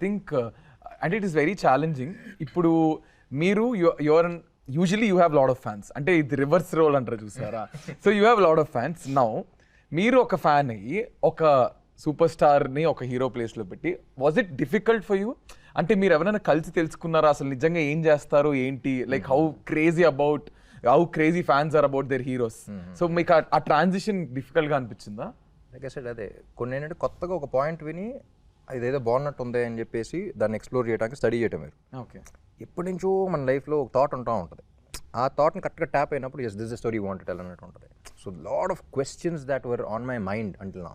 Think అంటే it is very challenging ఇప్పుడు మీరు your usually you have lot of fans అంటే ఇది రివర్స్ రోల్ అంటారు చూసారా? So you have lot of fans now మీరు ఒక ఫ్యాన్ అయ్యి ఒక సూపర్ స్టార్ని ఒక హీరో ప్లేస్లో పెట్టి was it difficult for you అంటే మీరు ఎవరైనా కలిసి తెలుసుకున్నారా? అసలు నిజంగా ఏం చేస్తారు? ఏంటి? Like how crazy about how crazy fans are about their heroes so మీకు ఆ- ట్రాన్సిషన్ డిఫికల్ట్గా అనిపించిందా? లైక్ అదే. కొన్ని ఏంటంటే కొత్తగా ఒక పాయింట్ విని ఇదేదో బాగున్నట్టు ఉంది అని చెప్పేసి దాన్ని ఎక్స్ప్లోర్ చేయడానికి స్టడీ చేయటం మీరు ఓకే. ఎప్పటి నుంచో మన లైఫ్లో ఒక థాట్ ఉంటా ఉంటుంది. ఆ థాట్ని కరెక్ట్గా ట్యాప్ అయినప్పుడు yes this the story want tell అన్నట్టు ఉంటుంది. So lot of questions that were on my mind until నా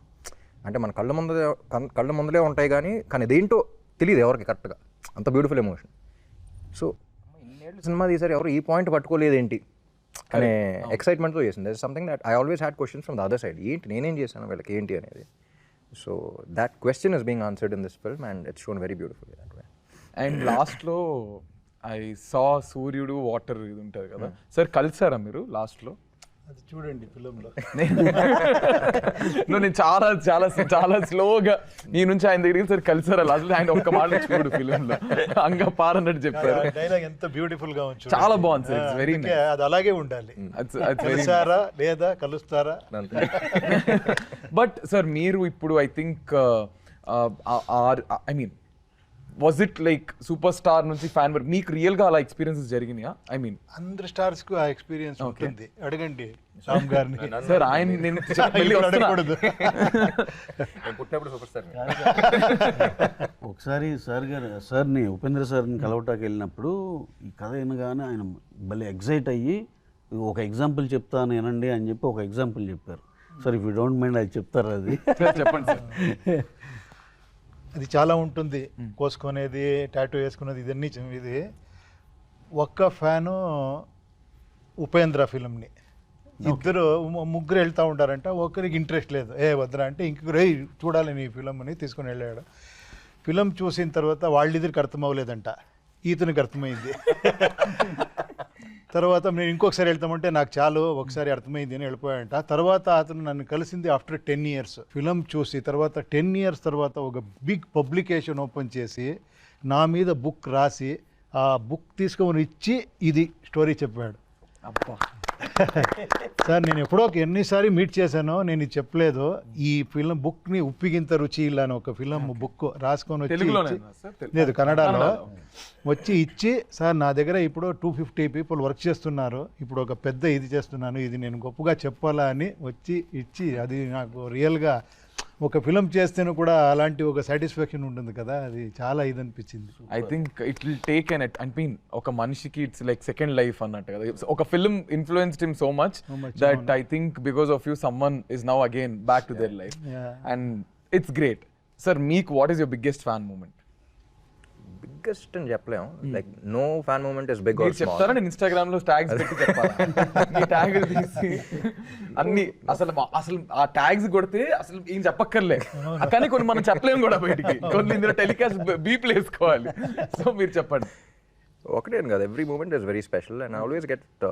అంటే మన కళ్ళ ముందు కళ్ళ ముందులే ఉంటాయి కానీ కానీ ఇదేంటో తెలియదు ఎవరికి కరెక్ట్గా. అంత బ్యూటిఫుల్ ఎమోషన్ సో ఇన్నేళ్ళు సినిమా తీసారు ఎవరు ఈ పాయింట్ పట్టుకోలేదేంటి? అనే ఎక్సైట్మెంట్తో చేసింది. That something that I always had questions from the other side ఏంటి? నేనేం చేశాను? వీళ్ళకి ఏంటి అనేది. so that question is being answered in this film and it's shown very beautiful that way and లాస్ట్లో ఐ సా సూర్యుడు వాటర్ ఇది ఉంటుంది కదా సార్ కలిసారా మీరు లాస్ట్లో అది చూడండి ఫిలింలో నేను చాలా చాలా చాలా స్లోగా నీ నుంచి ఆయన దగ్గరికి సార్ కలిసారా? లాస్ట్ ఆయన ఒక్క మాట చూడు ఫిలిం లో అంగ పారన్నట్టు చెప్పారు. డైలాగ్ ఎంత బ్యూటిఫుల్గా ఉంది చాలా బాగుంది సార్. ఇట్స్ వెరీ అది అలాగే ఉండాలి. వెరీ కలిసారా లేదా కలుస్తారా? బట్ సార్ మీరు ఇప్పుడు I think I mean was it like super star నుంచి ఫ్యాన్ వరకు? మీకు రియల్గా అలా ఎక్స్పీరియన్సెస్ జరిగినాయా? ఐ మీన్ అందరి స్టార్స్కు ఆ ఎక్స్పీరియన్స్ ఉంటుంది. అడగండి రామ్ గారిని. సార్ ఆయన నేను. అడగకూడదు. నేను పుట్టినప్పుడు సూపర్ స్టార్ ఒకసారి సార్ గారు సార్ని ఉపేంద్ర సార్ని కలవటానికి వెళ్ళినప్పుడు ఈ కథ వినగానే ఆయన భలే ఎగ్జైట్ అయ్యి ఒక ఎగ్జాంపుల్ చెప్తాను వినండి అని చెప్పి ఒక ఎగ్జాంపుల్ చెప్పారు. Sir if you don't mind అది చెప్తారు అది? సార్ చెప్పండి సార్ అది చాలా ఉంటుంది. కోసుకునేది టాటూ వేసుకునేది ఇదన్నీ ఇది ఒక్క ఫ్యాను ఉపేంద్ర ఫిలింని ఇద్దరు ముగ్గురు వెళ్తూ ఉంటారంట. ఒకరికి ఇంట్రెస్ట్ లేదు. ఏ వద్దురా అంటే ఇంకొకరు "ఏయ్, చూడాలి నీ ఫిలింని తీసుకుని వెళ్ళాడు. ఫిలిం చూసిన తర్వాత వాళ్ళిద్దరికి అర్థం అవ్వలేదంట. ఈతనికి అర్థమైంది. తర్వాత నేను ఇంకొకసారి వెళ్తామంటే నాకు చాలు ఒకసారి అర్థమైంది అని వెళ్ళిపోయాయంట తర్వాత అతను నన్ను కలిసింది ఆఫ్టర్ టెన్ ఇయర్స్ ఫిలం చూసి తర్వాత టెన్ ఇయర్స్ తర్వాత ఒక బిగ్ పబ్లికేషన్ ఓపెన్ చేసి నా మీద బుక్ రాసి ఆ బుక్ తీసుకొని ఇచ్చి ఇది స్టోరీ చెప్పాడు. అబ్బా. సార్ నేను ఎప్పుడో ఒక ఎన్నిసారి మీట్ చేశానో నేను చెప్పలేదు. ఈ ఫిలిం బుక్ని ఉప్పిగింత రుచి ఇలా అని ఒక ఫిలిం బుక్ రాసుకొని వచ్చి లేదు కన్నడలో. వచ్చి ఇచ్చి సార్ నా దగ్గర ఇప్పుడు టూ ఫిఫ్టీ పీపుల్ వర్క్ చేస్తున్నారు. ఇప్పుడు ఒక పెద్ద ఇది చేస్తున్నాను. ఇది నేను గొప్పగా చెప్పాలా అని వచ్చి ఇచ్చి అది నాకు రియల్గా ఒక ఫిలిం చేస్తేనే కూడా అలాంటి ఒక సాటిస్ఫాక్షన్ ఉంటుంది కదా అది చాలా ఇది అనిపించింది I think it will take an I mean ఒక మనిషికి ఇట్స్ లైక్ సెకండ్ లైఫ్ అన్నట్టు కదా. ఒక film influenced him so much that I think because of you someone is now again back to their life. And it's great sir మీకు what is your biggest fan moment biggest అని చెప్పలేము like no fan moment is big మీరు చెప్తారా? నేను ఇన్స్టాగ్రామ్లో tags పెట్టి చెప్పాలా? Tag తీసి అన్ని అసలు అసలు ఆ ట్యాగ్స్ కొడితే అసలు ఏం చెప్పక్కర్లే. కానీ కొన్ని మనం చెప్పలేము కూడా బయటికి. కొన్ని ఇందులో టెలికాస్ట్ బీప్ వేసుకోవాలి. సో మీరు చెప్పండి. ఒకటే అని కాదు. Every moment is very special and always get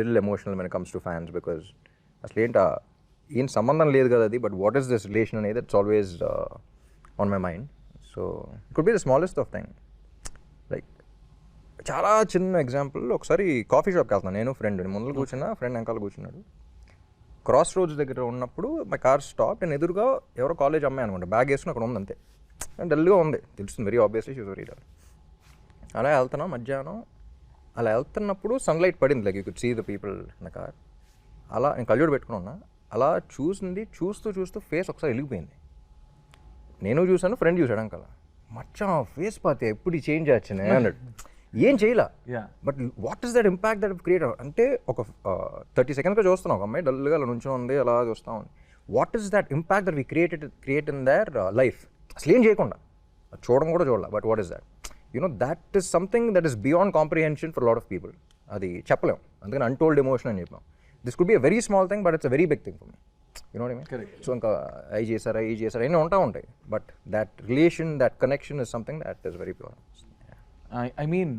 little emotional when comes to fans because అసలు ఏంట? ఏం సంబంధం లేదు కదా అది but what is this relation అనేది it's always on my mind so could be the smallest of thing చాలా చిన్న ఎగ్జాంపుల్ ఒకసారి కాఫీ షాప్కి వెళ్తాను నేను ఫ్రెండ్ ముందు కూర్చున్నా ఫ్రెండ్ వెనకాల కూర్చున్నాడు. క్రాస్ రోడ్స్ దగ్గర ఉన్నప్పుడు మై కార్ స్టాప్ నేను ఎదురుగా ఎవరో కాలేజ్ అమ్మాయి అనుకుంటా. బ్యాగ్ వేసుకుని అక్కడ ఉంది అంతే డల్గా ఉంది. తెలుస్తుంది very obviously she's very dull అలా వెళ్తున్నాం మధ్యాహ్నం. అలా వెళ్తున్నప్పుడు సన్లైట్ పడింది. Like you could see the people in the car అలా నేను కళ్ళజోడు పెట్టుకుని ఉన్నా. అలా చూసింది చూస్తూ చూస్తూ ఫేస్ ఒకసారి వెలిగిపోయింది. నేను చూశాను ఫ్రెండ్ చూశాడు అంకల్. మచ్చా ఫేస్ పాతే ఎప్పుడు చేంజ్ వచ్చినాయి అన్నాడు. ఏం చేయలే. But what is that impact that create అంటే ఒక థర్టీ సెకండ్స్గా చూస్తున్నాం ఒక అమ్మాయి డల్గా అలా నుంచో ఉంది అలా చూస్తా ఉంది what is that impact that we created create in their life అసలు ఏం చేయకుండా. చూడడం కూడా చూడాలి but what is that you know that is something that is beyond comprehension for lot of people అది చెప్పలేం అందుకని అన్టోల్డ్ ఎమోషన్ అని చెప్పాం. This could be a very small thing but it's a very big thing for me you know so ఇంకా I చేశారా ఈ చేశారా అన్నీ ఉంటా ఉంటాయి. But that relation that connection is something that is very pure I mean